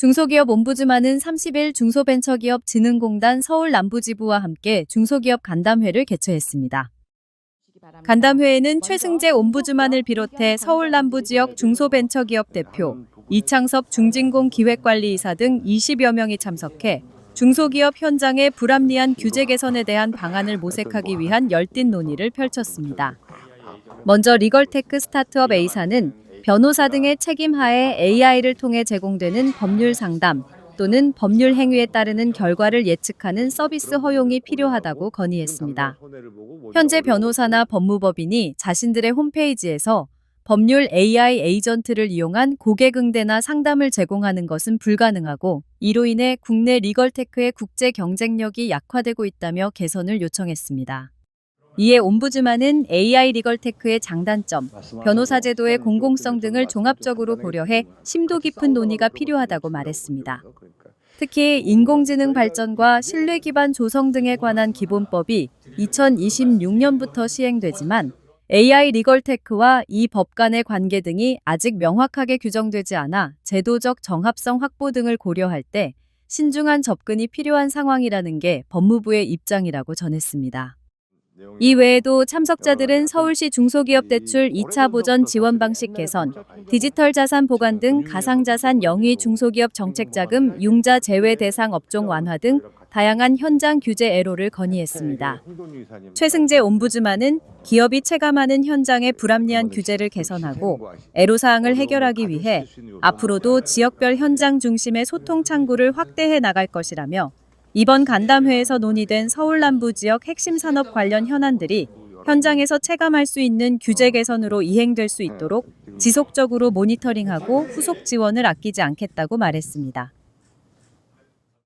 중소기업 옴부즈만은 30일 중소벤처기업진흥공단 서울 남부지부와 함께 중소기업 간담회를 개최했습니다. 간담회에는 최승재 옴부즈만을 비롯해 서울 남부 지역 중소벤처기업 대표, 이창섭 중진공 기획관리이사 등 20여 명이 참석해 중소기업 현장의 불합리한 규제 개선에 대한 방안을 모색하기 위한 열띤 논의를 펼쳤습니다. 먼저 리걸테크 스타트업 A사는 변호사 등의 책임하에 AI를 통해 제공되는 법률 상담 또는 법률 행위에 따르는 결과를 예측하는 서비스 허용이 필요하다고 건의했습니다. 현재 변호사나 법무법인이 자신들의 홈페이지에서 법률 AI 에이전트를 이용한 고객 응대나 상담을 제공하는 것은 불가능하고 이로 인해 국내 리걸테크의 국제 경쟁력이 약화되고 있다며 개선을 요청했습니다. 이에 옴부즈만은 AI 리걸테크의 장단점, 변호사 제도의 공공성 등을 종합적으로 고려해 심도 깊은 논의가 필요하다고 말했습니다. 특히 인공지능 발전과 신뢰 기반 조성 등에 관한 기본법이 2026년부터 시행되지만 AI 리걸테크와 이 법 간의 관계 등이 아직 명확하게 규정되지 않아 제도적 정합성 확보 등을 고려할 때 신중한 접근이 필요한 상황이라는 게 법무부의 입장이라고 전했습니다. 이 외에도 참석자들은 서울시 중소기업 대출 2차 보전 지원 방식 개선, 디지털 자산 보관 등 가상자산 영위 중소기업 정책 자금 융자 제외 대상 업종 완화 등 다양한 현장 규제 애로를 건의했습니다. 최승재 옴부즈만은 기업이 체감하는 현장의 불합리한 규제를 개선하고 애로 사항을 해결하기 위해 앞으로도 지역별 현장 중심의 소통 창구를 확대해 나갈 것이라며 이번 간담회에서 논의된 서울 남부 지역 핵심 산업 관련 현안들이 현장에서 체감할 수 있는 규제 개선으로 이행될 수 있도록 지속적으로 모니터링하고 후속 지원을 아끼지 않겠다고 말했습니다.